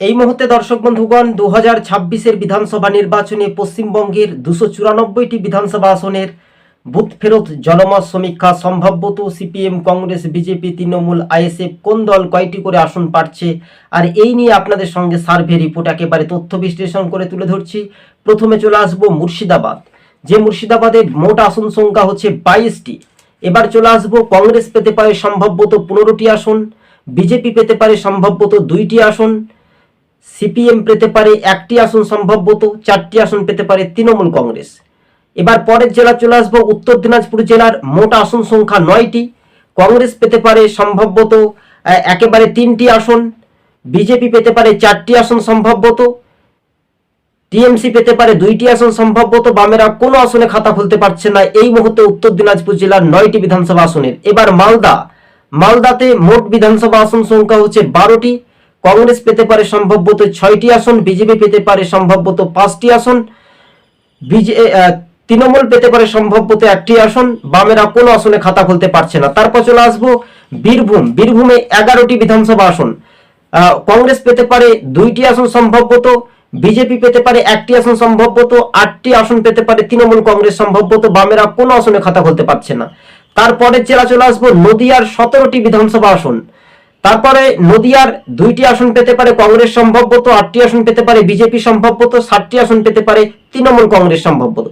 এই মুহূর্তে দর্শক বন্ধুগণ দু হাজার ছাব্বিশের বিধানসভা নির্বাচনে পশ্চিমবঙ্গের দুশো চুরানব্বইটি বিধানসভা আসনের বুথ ফেরত জনমত সমীক্ষা সম্ভাব্যত CPM, Congress, BJP, Trinamool, ISF কোন দল কয়টি করে আসন পাচ্ছে আর এই নিয়ে আপনাদের সঙ্গে সার্ভে রিপোর্ট একেবারে তথ্য বিশ্লেষণ করে তুলে ধরছি। প্রথমে চলে আসব মুর্শিদাবাদ, যে মুর্শিদাবাদের মোট আসন সংখ্যা হচ্ছে বাইশটি। এবার চলে আসব কংগ্রেস পেতে পারে সম্ভাব্যত পনেরোটি আসন, বিজেপি পেতে পারে সম্ভাব্যত দুইটি আসন সিপিএম পেতে পারে একটি আসন সম্ভবত চারটি আসন পেতে পারে তৃণমূল কংগ্রেস। এবার পরের জেলা চলে আসব উত্তর দিনাজপুর জেলার, মোট আসন সংখ্যা নয়টি। কংগ্রেস পেতে পারে সম্ভবত একেবারে তিনটি আসন। বিজেপি পেতে পারে চারটি আসন সম্ভবত টিএমসি পেতে পারে দুইটি আসন সম্ভবত বামেরা কোনো আসনে খাতা খুলতে পারছে না। এই মুহূর্তে উত্তর দিনাজপুর জেলার নয়টি বিধানসভা আসনের। এবার মালদা। মালদাতে মোট বিধানসভা আসন সংখ্যা হচ্ছে বারোটি। কংগ্রেস পেতে পারে সম্ভবত ছয়টি আসন, বিজেপি পেতে পারে সম্ভবত পাঁচটি আসন তৃণমূল পেতে পারে সম্ভবত একটি আসন, বামেরা কোনো আসনে খাতা খুলতে পারছে না। তারপর চলে আসব বীরভূম। বীরভূমে এগারোটি বিধানসভা আসন। কংগ্রেস পেতে পারে দুইটি আসন সম্ভবত বিজেপি পেতে পারে একটি আসন সম্ভবত আটটি আসন পেতে পারে তৃণমূল কংগ্রেস সম্ভবত বামেরা কোনো আসনে খাতা খুলতে পারছে না। তারপরের জেলা চলে আসব নদিয়ার সতেরোটি বিধানসভা আসন। তারপরে নদিয়ার দুইটি আসন পেতে পারে কংগ্রেস সম্ভবত আটটি আসন পেতে পারে বিজেপি সম্ভবত ষাটটি আসন পেতে পারে তৃণমূল কংগ্রেস সম্ভবত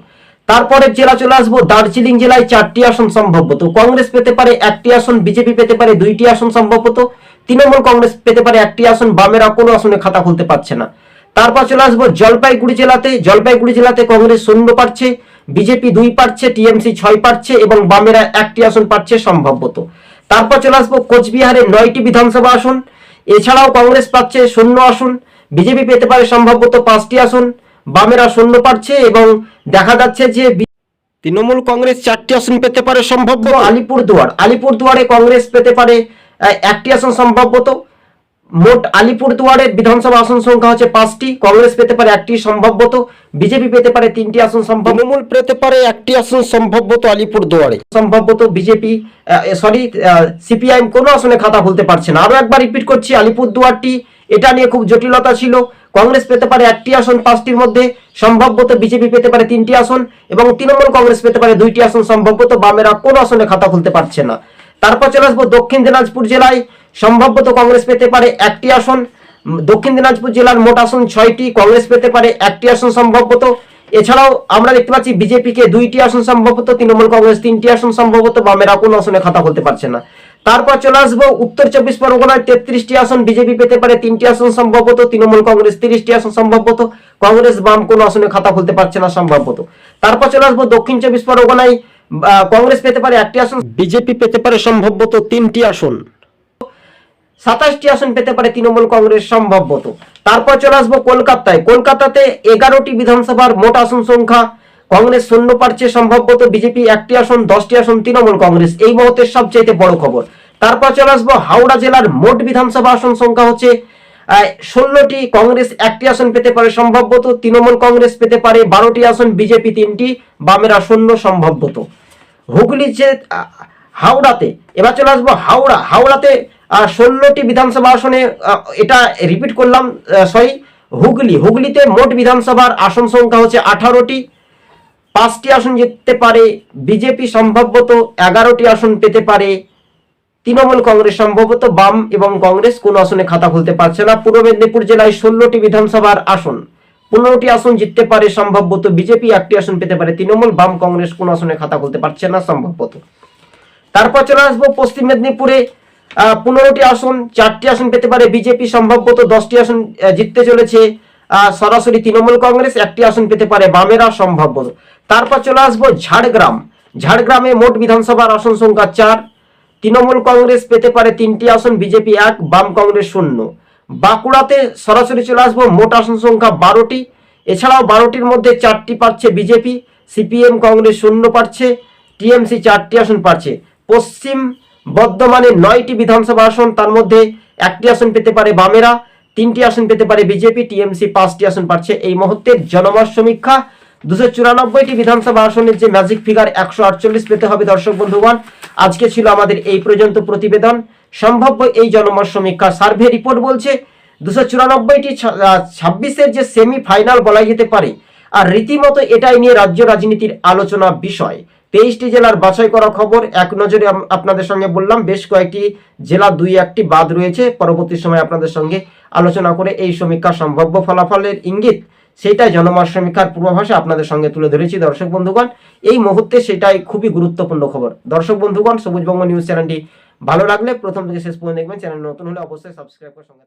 তারপরে জেলা চলে আসব, দার্জিলিং জেলায় চারটি আসন সম্ভবত কংগ্রেস পেতে পারে একটি আসন, বিজেপি পেতে পারে দুইটি আসন সম্ভবত তৃণমূল কংগ্রেস পেতে পারে একটি আসন, বামেরা কোনো আসনে খাতা খুলতে পারছে না। তারপর চলে আসব জলপাইগুড়ি জেলাতে। জলপাইগুড়ি জেলাতে কংগ্রেস শূন্য পাচ্ছে বিজেপি দুই পাচ্ছে টিএমসি ছয় পাচ্ছে এবং বামেরা একটি আসন পাচ্ছে সম্ভবত তারপর চলে আসব কোচবিহারে নয়টি বিধানসভা আসন। এছাড়াও কংগ্রেস পাচ্ছে শূন্য আসন বিজেপি পেতে পারে সম্ভবত পাঁচটি আসন বামেরা শূন্য পাচ্ছে এবং দেখা যাচ্ছে যে তৃণমূল কংগ্রেস চারটি আসন পেতে পারে সম্ভাব্য আলিপুরদুয়ার আলিপুরদুয়ারে কংগ্রেস পেতে পারে একটি আসন সম্ভবত মোট আলিপুরদুয়ারের বিধানসভা আসন সংখ্যা হচ্ছে পাঁচটি। কংগ্রেস পেতে পারে একটি সম্ভবত বিজেপি পেতে পারে তিনটি আসন সম্ভব তৃণমূল পেতে পারে একটি আসন সম্ভবত আলিপুরদুয়ারে। সম্ভবত বিজেপি সরি সিপিআইএম কোনো আসনে খাতা খুলতে পারছে না। আরও একবার রিপিট করছি আলিপুরদুয়ারটি এটা নিয়ে খুব জটিলতা ছিল। কংগ্রেস পেতে পারে একটি আসন পাঁচটির মধ্যে সম্ভবত বিজেপি পেতে পারে তিনটি আসন এবং তৃণমূল কংগ্রেস পেতে পারে দুইটি আসন সম্ভবত। বামেরা কোনো আসনে খাতা খুলতে পারছে না। তারপর চলে আসব দক্ষিণ দিনাজপুর জেলায়। সম্ভবত কংগ্রেস পেতে পারে একটি আসন। দক্ষিণ দিনাজপুর জেলার মোট আসন ছয়টি, কংগ্রেস পেতে পারে একটি আসন সম্ভবত। এছাড়াও আমরা দেখতে পাচ্ছি বিজেপিকে দুইটি আসন সম্ভবত, তৃণমূল কংগ্রেস তিনটি আসন সম্ভবত বামেরা কোনো আসনে খাতা খুলতে পারছে না। তারপর চলে আসব উত্তর চব্বিশ পরগনায় তেত্রিশটি আসন, বিজেপি পেতে পারে তিনটি আসন সম্ভবত, তৃণমূল কংগ্রেস তিরিশটি আসন সম্ভবত, কংগ্রেস বাম কোনো আসনে খাতা খুলতে পারছে না সম্ভবত। তারপর চলে আসব দক্ষিণ চব্বিশ পরগনায় কংগ্রেস পেতে পারে একটি আসন। বিজেপি পেতে পারে সম্ভবত তিনটি আসন। সাতাশটি আসন পেতে পারে তৃণমূল কংগ্রেস সম্ভবত তারপর চলে আসব কলকাতায়। কলকাতাতে এগারোটি বিধানসভার মোট আসন সংখ্যা। কংগ্রেস শূন্য পাচ্ছে সম্ভবত বিজেপি একটি আসন, দশটি আসন, তৃণমূল কংগ্রেস। এই মুহূর্তের সবচেয়ে বড় খবর। তারপর চলে আসব হাওড়া জেলার মোট বিধানসভা আসন সংখ্যা হচ্ছে ষোলোটি। কংগ্রেস একটি আসন পেতে পারে সম্ভবত তৃণমূল কংগ্রেস পেতে পারে বারোটি আসন, বিজেপি তিনটি, বামেরা শূন্য সম্ভবত হুগলি যে হাওড়াতে, এবার চলে আসব হাওড়া। হাওড়াতে ষোলোটি বিধানসভা আসনে এটা রিপিট করলাম সরি হুগলি। হুগলিতে মোট বিধানসভার আসন সংখ্যা হচ্ছে আঠারোটি। পাঁচটি আসন জিততে পারে বিজেপি, সম্ভবত এগারোটি আসন পেতে পারে তৃণমূল কংগ্রেস, সম্ভবত বাম এবং কংগ্রেস কোন আসনে খাতা খুলতে পারছে না। পূর্ব মেদিনীপুর জেলায় ষোলোটি বিধানসভার আসন, পনেরোটি আসন জিততে পারে, সম্ভবত বিজেপি, একটি আসন পেতে পারে তৃণমূল, বাম, কংগ্রেস কোন আসনে খাতা খুলতে পারছে না, সম্ভবত। তারপর চলে আসব পশ্চিম মেদিনীপুরে। পনেরোটি আসন, চারটি আসন পেতে পারে বিজেপি, সম্ভবত দশটি আসন জিততে চলেছে। সরাসরি তৃণমূল কংগ্রেস, একটি আসন পেতে পারে বামেরা সম্ভবত তারপর চলে আসব ঝাড়গ্রাম। ঝাড়গ্রামে মোট বিধানসভার আসন সংখ্যা চার। তৃণমূল কংগ্রেস পেতে পারে তিনটি আসন, বিজেপি এক, বাম কংগ্রেস শূন্য। বাঁকুড়াতে সরাসরি চলে আসব মোট আসন সংখ্যা বারোটি। এছাড়াও বারোটির মধ্যে চারটি পাচ্ছে বিজেপি, সিপিএম কংগ্রেস শূন্য পাচ্ছে, টিএমসি চারটি আসন পাচ্ছে। পশ্চিম বর্ধমানে নয়টি বিধানসভা আসন, তার মধ্যে একটি আসন পেতে পারে বামেরা, তিনটি আসন পেতে পারে বিজেপি, টিএমসি, পাঁচটি আসন পাচ্ছে এই মুহূর্তের জনমত সমীক্ষা। দুশো চুরানব্বইটি বিধানসভা আসনের যে ম্যাজিক ফিগার একশো আটচল্লিশ পেতে হবে দর্শক বন্ধুগণ। আজকে ছিল আমাদের এই পর্যন্ত প্রতিবেদন। সম্ভাব্য এই জনমত সমীক্ষা সার্ভে রিপোর্ট বলছে, দুশো চুরানব্বইটি ছাব্বিশের যে সেমি ফাইনাল বলা যেতে পারে। আর রীতিমতো এটাই নিয়ে রাজ্য রাজনীতির আলোচনা বিষয়। তেইশটি জেলার বাছাই করা খবর, এক নজরে আপনাদের সঙ্গে বললাম, বেশ কয়েকটি জেলা দুই একটি বাদ রয়েছে। পরবর্তী সময় আপনাদের সঙ্গে আলোচনা করে এই সমীক্ষা সম্ভাব্য ফলাফলের ইঙ্গিত সেটাই জনমত সমীক্ষার পূর্বাভাসে আপনাদের সঙ্গে তুলে ধরেছি। দর্শক বন্ধুগণ, এই মুহূর্তে সেটাই খুবই গুরুত্বপূর্ণ খবর। দর্শক বন্ধুগণ সবুজবঙ্গ নিউজ চ্যানেলটি ভালো লাগলে প্রথম থেকে শেষ পর্যন্ত দেখবেন। চ্যানেল নতুন হলে অবশ্যই সাবস্ক্রাইব করে সঙ্গে